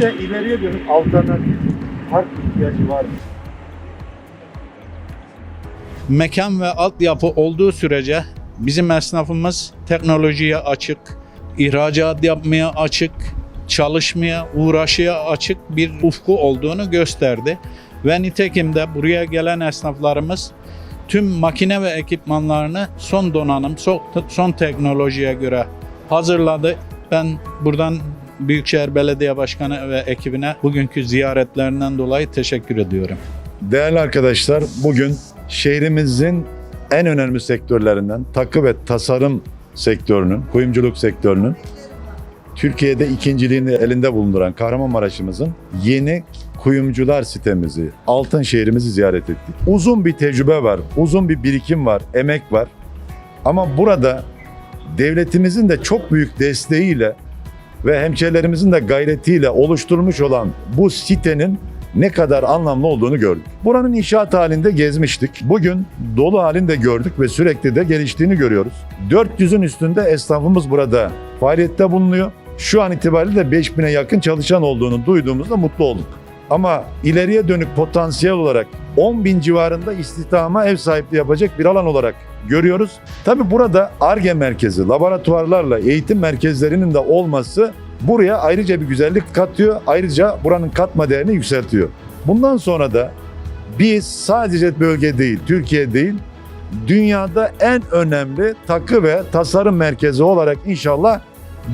Bize ileriye dönük alternatif park ihtiyacı var mekan ve altyapı olduğu sürece bizim esnafımız teknolojiye açık, ihracat yapmaya açık, çalışmaya, uğraşıya açık bir ufku olduğunu gösterdi. Ve nitekim de buraya gelen esnaflarımız tüm makine ve ekipmanlarını son donanım, son teknolojiye göre hazırladı. Ben buradan Büyükşehir Belediye Başkanı ve ekibine bugünkü ziyaretlerinden dolayı teşekkür ediyorum. Değerli arkadaşlar, bugün şehrimizin en önemli sektörlerinden takı ve tasarım sektörünün, kuyumculuk sektörünün Türkiye'de ikinciliğini elinde bulunduran Kahramanmaraş'ımızın yeni kuyumcular sitemizi, altın şehrimizi ziyaret ettik. Uzun bir tecrübe var, uzun bir birikim var, emek var. Ama burada devletimizin de çok büyük desteğiyle ve hemşehrilerimizin de gayretiyle oluşturmuş olan bu sitenin ne kadar anlamlı olduğunu gördük. Buranın inşaat halinde gezmiştik. Bugün dolu halinde gördük ve sürekli de geliştiğini görüyoruz. 400'ün üstünde esnafımız burada faaliyette bulunuyor. Şu an itibariyle de 5000'e yakın çalışan olduğunu duyduğumuzda mutlu olduk. Ama ileriye dönük potansiyel olarak 10 bin civarında istihdama ev sahipliği yapacak bir alan olarak görüyoruz. Tabi burada ARGE merkezi, laboratuvarlarla eğitim merkezlerinin de olması buraya ayrıca bir güzellik katıyor. Ayrıca buranın katma değerini yükseltiyor. Bundan sonra da biz sadece bölge değil, Türkiye değil, dünyada en önemli takı ve tasarım merkezi olarak inşallah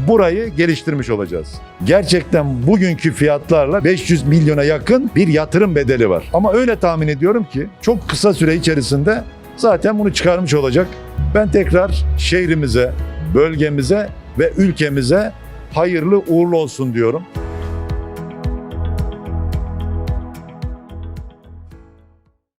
burayı geliştirmiş olacağız. Gerçekten bugünkü fiyatlarla 500 milyona yakın bir yatırım bedeli var. Ama öyle tahmin ediyorum ki çok kısa süre içerisinde zaten bunu çıkarmış olacak. Ben tekrar şehrimize, bölgemize ve ülkemize hayırlı uğurlu olsun diyorum.